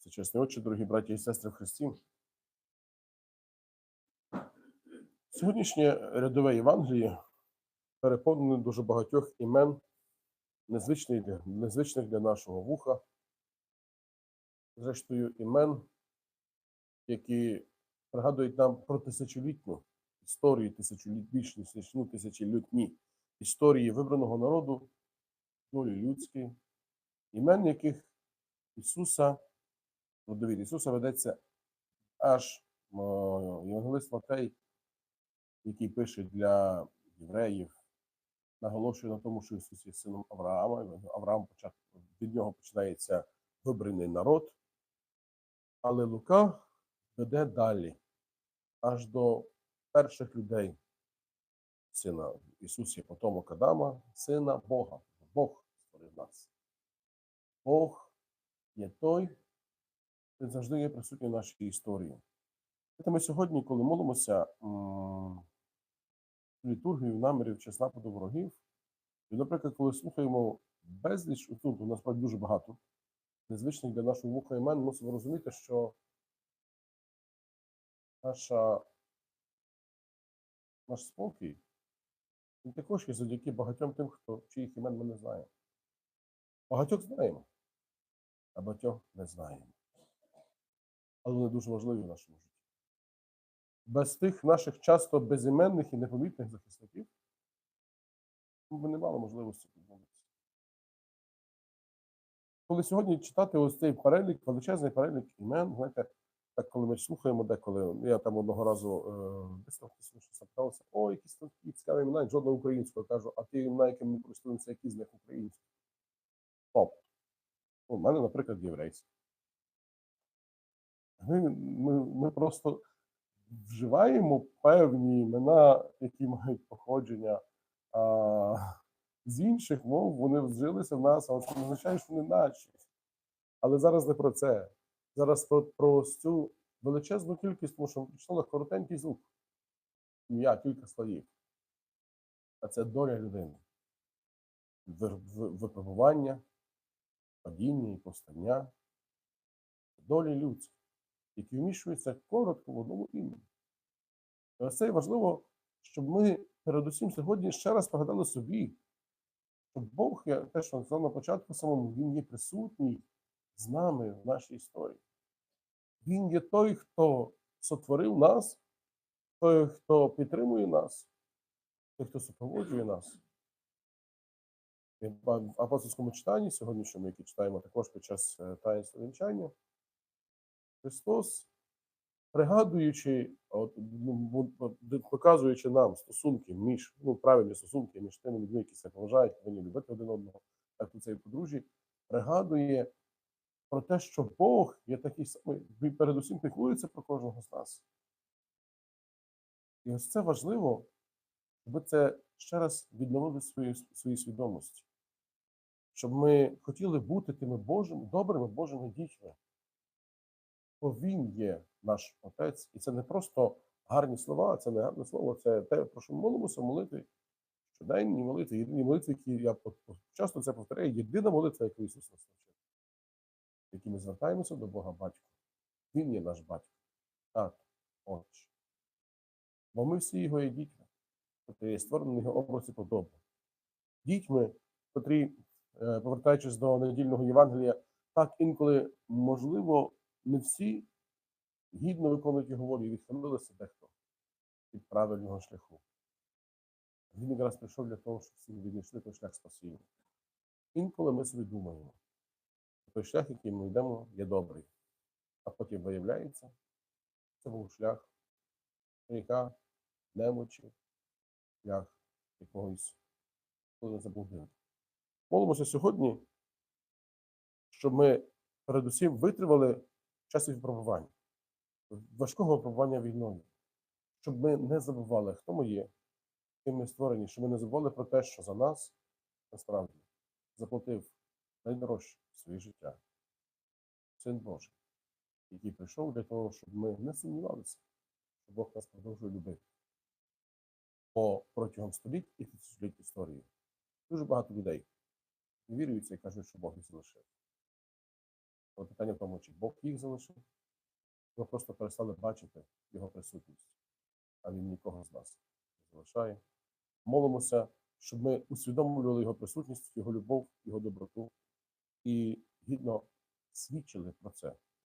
Всечесні очі, дорогі браті і сестри в Христі. Сьогоднішнє рядове Євангеліє переповнене дуже багатьох імен, незвичних для, незвичних для нашого вуха, зрештою, імен, які пригадують нам про тисячолітню історію, тисячоліт, більш тисячолітні історії вибраного народу, долі людської, імен яких Ісуса, родовід Ісуса ведеться аж Євангелист Матей, який пише для євреїв, наголошує на тому, що Ісус є сином Авраама. Авраам початку від нього починається вибраний народ. Але Лука веде далі, аж до перших людей, сина Ісус є потомок Адама, сина Бога. Бог створив нас. Бог є той, завжди є присутній в нашій історії. Ми сьогодні, коли молимося літургію намірів чесна до ворогів, і, наприклад, коли слухаємо безліч, тут насправді дуже багато незвичних для нашого вуха імен, мусимо розуміти, що наша, наш спокій він також є завдяки багатьом тим, хто чиїх імен ми не знаємо. Багатьох знаємо, а багатьох не знаємо. Але вони дуже важливі в нашому житті. Без тих наших часто безіменних і непомітних захисників ми б не мали можливості підмовитися. Коли сьогодні читати ось цей перелік, величезний перелік імен, знаєте, так коли ми слухаємо деколи, я там одного разу е, десь там хтось о, якісь там цікаві імена, жодного українського кажу, а ті імена, якими ми користуємося, які з них українські. Топ. У мене, наприклад, єврейський. Ми, ми, ми просто вживаємо певні імена, які мають походження а, з інших мов, вони вжилися в нас, але це не означає, що вони наші. Але зараз не про це. Зараз про, про цю величезну кількість, тому що ми прочитали коротенький звук. Ім'я, кілька слоїв. А це доля людини. Випробування, падіння і повстання, долі людські, які вміщуються коротко в одному імені. І ось це важливо, щоб ми передусім сьогодні ще раз пригадали собі, що Бог, я те, що сказав на початку самому, Він є присутній з нами в нашій історії. Він є той, хто сотворив нас, той, хто підтримує нас, той, хто супроводжує нас. В апостольському читанні, сьогоднішньому, яке читаємо також під час е, таїнства вінчання, Христос, пригадуючи, от, ну, показуючи нам стосунки між, ну, правильні стосунки між тими людьми, які себе поважають, повинні любити один одного, так у цей подружжі, пригадує про те, що Бог є такий самий, передусім піклується про кожного з нас. І ось це важливо, щоб це ще раз відновили свої, свої свідомості. Щоб ми хотіли бути тими Божими, добрими Божими дітьми. Бо Він є наш Отець, і це не просто гарні слова, це не гарне слово, це те, про що ми молимося в молитві. Щоденні молитви, єдині молитви, які я часто це повторяю, єдина молитва, яку Ісус нас навчив, в якій ми звертаємося до Бога Батька. Він є наш батько. Так, Отче. Бо ми всі його є дітьми, тобто є створені його образі подоби. Дітьми, котрі, е, повертаючись до недільного Євангелія, так інколи, можливо, не всі гідно виконують його волю і відхилилися дехто від правильного шляху. Він якраз прийшов для того, щоб всі відійшли той шлях спасіння. Інколи ми собі думаємо, що той шлях, який ми йдемо, є добрий, а потім виявляється, це був шлях гріха, немочі, шлях якогось коли не заблудили. Молимося сьогодні, щоб ми передусім витримали в часі випробування, важкого випробування війною, щоб ми не забували, хто ми є, ким ми створені, щоб ми не забували про те, що за нас насправді заплатив найдорожче своє життя. Син Божий, який прийшов для того, щоб ми не сумнівалися, що Бог нас продовжує любити. Бо протягом століть і тисячоліть історії дуже багато людей не віруються і кажуть, що Бог не залишив. Але питання в тому, чи Бог їх залишив, ми просто перестали бачити його присутність, а він нікого з нас не залишає. Молимося, щоб ми усвідомлювали його присутність, його любов, його доброту і гідно свідчили про це